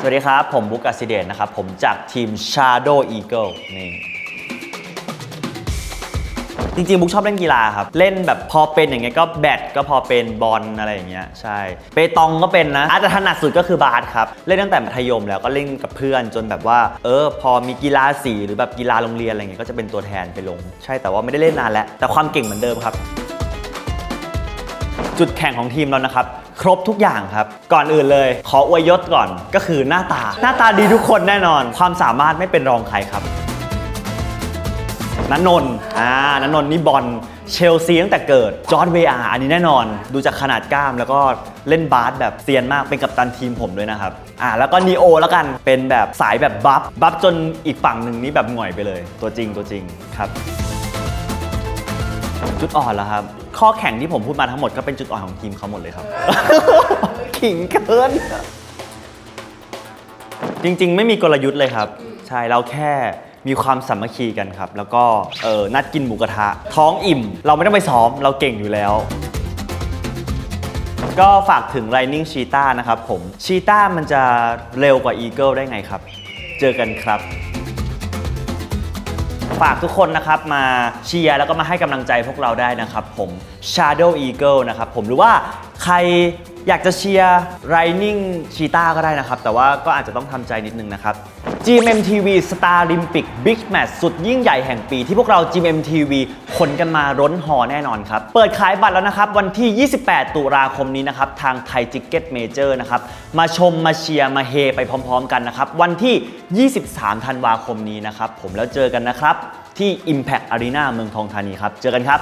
สวัสดีครับ ผมบุ๊กอัสซิเดนนะครับ ผมจากทีม Shadow Eagle นี่จริงๆ บุ๊กชอบเล่นกีฬาครับ เล่นแบบพอเป็นอย่างเงี้ยก็แบดก็พอเป็นบอลอะไรอย่างเงี้ยใช่ เปตองก็เป็นนะ อาจจะถนัดสุดก็คือบาสครับ เล่นตั้งแต่มัธยมแล้วก็เล่นกับเพื่อนจนแบบว่า เออ พอมีกีฬาสีหรือแบบกีฬาโรงเรียนอะไรเงี้ยก็จะเป็นตัวแทนไปลง ใช่แต่ว่าไม่ได้เล่นนานแล้วแต่ความเก่งเหมือนเดิมครับ จุดแข่งของทีมเรานะครับ ครบทุกอย่างครับ ก่อนอื่นเลย ขออวยยศก่อนก็คือหน้าตา หน้าตาดีทุกคนแน่นอน ความสามารถไม่เป็นรองใครครับนันนนอ่านันนนนี่บอลเชลซีตั้งแต่เกิด จอร์ดเวอาอันนี้แน่นอน ดูจากขนาดกล้ามแล้วก็เล่นบาสแบบเซียนมากเป็นกัปตันทีมผมด้วยนะครับ อ่าแล้วก็นีโอแล้วกันเป็นแบบสายแบบบัฟบัฟจนอีกฝั่งหนึ่งนี่แบบหง่อยไปเลย ตัวจริงตัวจริงครับ จุดอ่อนแล้วครับ ข้อแข่งที่ผมพูดมาทั้งหมดก็เป็นจุดอ่อนของทีมเขาหมดเลยครับ ขิงเกิน จริง ๆ ไม่มีกลยุทธ์เลยครับ ใช่เราแค่มีความสามัคคีกันครับ แล้วก็เออนัดกินหมูกระทะ ท้องอิ่ม เราไม่ต้องไปซ้อม เราเก่งอยู่แล้ว ก็ฝากถึง Lightning Cheetah นะครับผม Cheetah มันจะเร็วกว่า Eagle ได้ไงครับ เจอกันครับ ฝากทุกคนนะครับมาเชียร์แล้วก็มาให้กำลังใจพวกเราได้นะครับผม Shadow Eagle นะครับผมหรือว่า ใครอยากจะเชียร์ Running Cheetah ก็ได้นะครับ แต่ว่าก็อาจจะต้องทำใจนิดนึงนะครับ GMMTV Star Olympic Big Match สุดยิ่งใหญ่แห่งปีที่พวกเรา GMMTV ขนกันมาร้นหอแน่นอนครับ เปิดขายบัตรแล้วนะครับ วันที่ 28 ตุลาคมนี้นะครับ ทางไทย Ticket Major นะครับ มาชมมาเชียร์มาเฮไปพร้อมๆ กันนะครับ วันที่ 23 ธันวาคมนี้นะครับ ผมแล้วเจอกันนะครับที่ Impact Arena เมืองทองธานีครับ เจอกันครับ